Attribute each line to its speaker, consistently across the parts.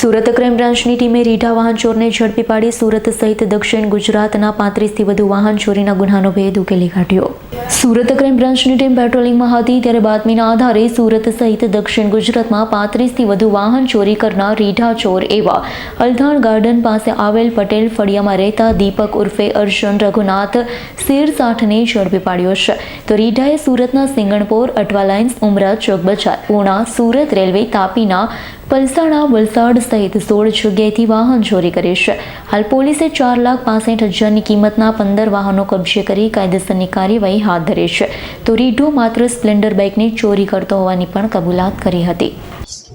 Speaker 1: Surat crime બ્રાન્ચની ટીમે રીઢા વાહન ચોરને ઝડપી પાડી સુરત સહિત દક્ષિણ ગુજરાતના પાંત્રીસથી વધુ વાહન ચોરીના ગુનાનો ભેદ ઉકેલી કાઢ્યો. સુરત ક્રાઇમ બ્રાન્ચની ટીમ પેટ્રોલિંગમાં હતી ત્યારે બાતમીના આધારે સુરત સહિત દક્ષિણ ગુજરાતમાં પાંત્રીસથી વધુ વાહન ચોરી કરનાર રીઢા ચોર એવા અલધાણ ગાર્ડન પાસે આવેલ પટેલ ફળિયામાં રહેતા દીપક ઉર્ફે અર્જન રઘુનાથ સિરસાઠને ઝડપી પાડ્યો છે. તો રીઢાએ સુરતના સિંગણપોર અટવા લાઇન્સ ઉમરા ચોક બજાર પૂણા સુરત રેલવે, તાપીના પલસાણા, વલસાડ સહિત સોળ જગ્યાએથી વાહન ચોરી કરે છે. હાલ પોલીસે ચાર લાખ પાસઠ હજારની કિંમતના પંદર વાહનો કબજે કરી કાયદેસરની કાર્યવાહી હાથ ધરી છે. તો રીઢો માત્ર સ્પ્લેન્ડર બાઇકની ચોરી કરતો હોવાની પણ કબૂલાત કરી હતી.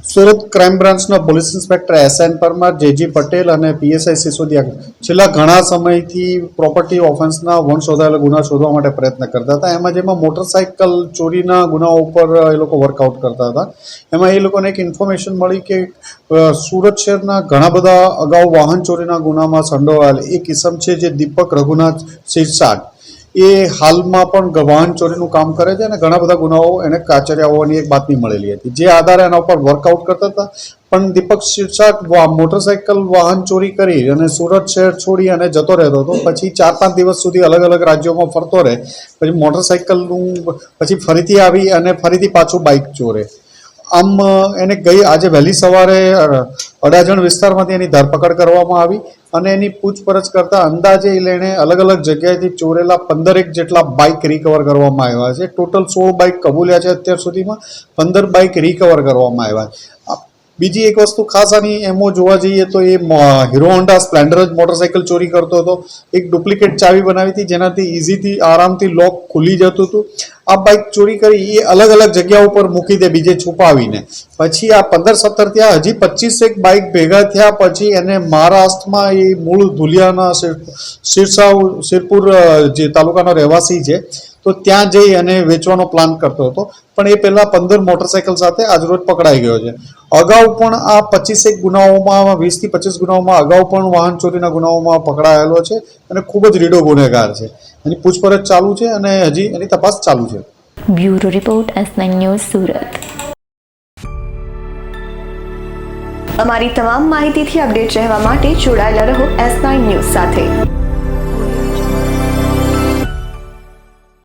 Speaker 2: સુરત ક્રાઇમ બ્રાન્ચના police inspector S N Parmar, J G Patel અને પીએસઆઈ સિસોદિયા છેલ્લા ઘણા સમયથી પ્રોપર્ટી ઓફેન્સના વન શોધાયેલા ગુના શોધવા માટે પ્રયત્ન કરતા હતા. એમાં જેમાં મોટરસાઇકલ ચોરીના ગુનાઓ ઉપર એ લોકો વર્કઆઉટ કરતા હતા. એમાં એ લોકોને એક ઇન્ફોર્મેશન મળી કે સુરત શહેરના ઘણા બધા અગાઉ વાહન ચોરીના ગુનામાં સંડોવાયેલ એક કિસમ છે જે દીપક રઘુનાથ સિરસાટ એ હાલમાં પણ વાહન ચોરીનું કામ કરે છે અને ઘણા બધા ગુનાઓ એને કાચર્યા હોવાની એક બાતમી મળેલી હતી. જે આધારે એના ઉપર વર્કઆઉટ કરતા હતા. પણ દીપક શિરસાટ મોટરસાઇકલ વાહન ચોરી કરી અને સુરત શહેર છોડી અને જતો રહેતો હતો. પછી ચાર પાંચ દિવસ સુધી અલગ અલગ રાજ્યોમાં ફરતો રહે. પછી મોટરસાઇકલનું પછી ફરીથી આવી અને ફરીથી પાછું બાઇક ચોરે. આમ એને ગઈ, આજે વહેલી સવારે અડાજણ વિસ્તારમાંથી એની ધરપકડ કરવામાં આવી અને એની પૂછપરછ કરતા અંદાજે એણે અલગ અલગ જગ્યાએથી ચોરેલા પંદરેક જેટલા બાઇક રિકવર કરવામાં આવ્યા છે. ટોટલ સોળ બાઇક કબૂલ્યા છે અત્યાર સુધીમાં. પંદર બાઇક રિકવર કરવામાં આવ્યા બીજી એક વસ્તુ ખાસ આની એમો જોવા જઈએ તો એ હીરો હોન્ડા સ્પ્લેન્ડર જ મોટરસાઇકલ ચોરી કરતો હતો. એક ડુપ્લિકેટ ચાવી બનાવી હતી જેનાથી ઇઝીથી આરામથી લોક ખુલી જતું હતું. આ બાઇક ચોરી કરી એ અલગ અલગ જગ્યા ઉપર મૂકી દે, બીજે છુપાવીને. પછી આ પંદર સત્તર થયા, હજી પચીસેક બાઇક ભેગા થયા, પછી એને મહારાષ્ટ્રમાં એ મૂળ ધુલિયાના સિર- શિરપુર જે તાલુકાનો રહેવાસી છે તો ત્યાં જઈ અને વેચવાનો પ્લાન કરતો હતો. પણ એ પહેલા પંદર મોટરસાયકલ સાથે આજરોજ પકડાઈ ગયો છે. અગાઉ પણ આ પચીસેક ગુનાઓમાં, વીસથી પચીસ ગુનાઓમાં, અગાઉ પણ વાહન ચોરીના ગુનાઓમાં પકડાયેલો છે અને ખૂબ જ રીડો ગુનેગાર છે. એની પૂછપરછ ચાલુ છે અને હજી એની તપાસ ચાલુ છે.
Speaker 1: Bureau report S news Surat.
Speaker 3: અમારી તમામ માહિતીથી અપડેટ રહેવા માટે જોડાયેલા રહો એસ નાઇન ન્યૂઝ સાથે.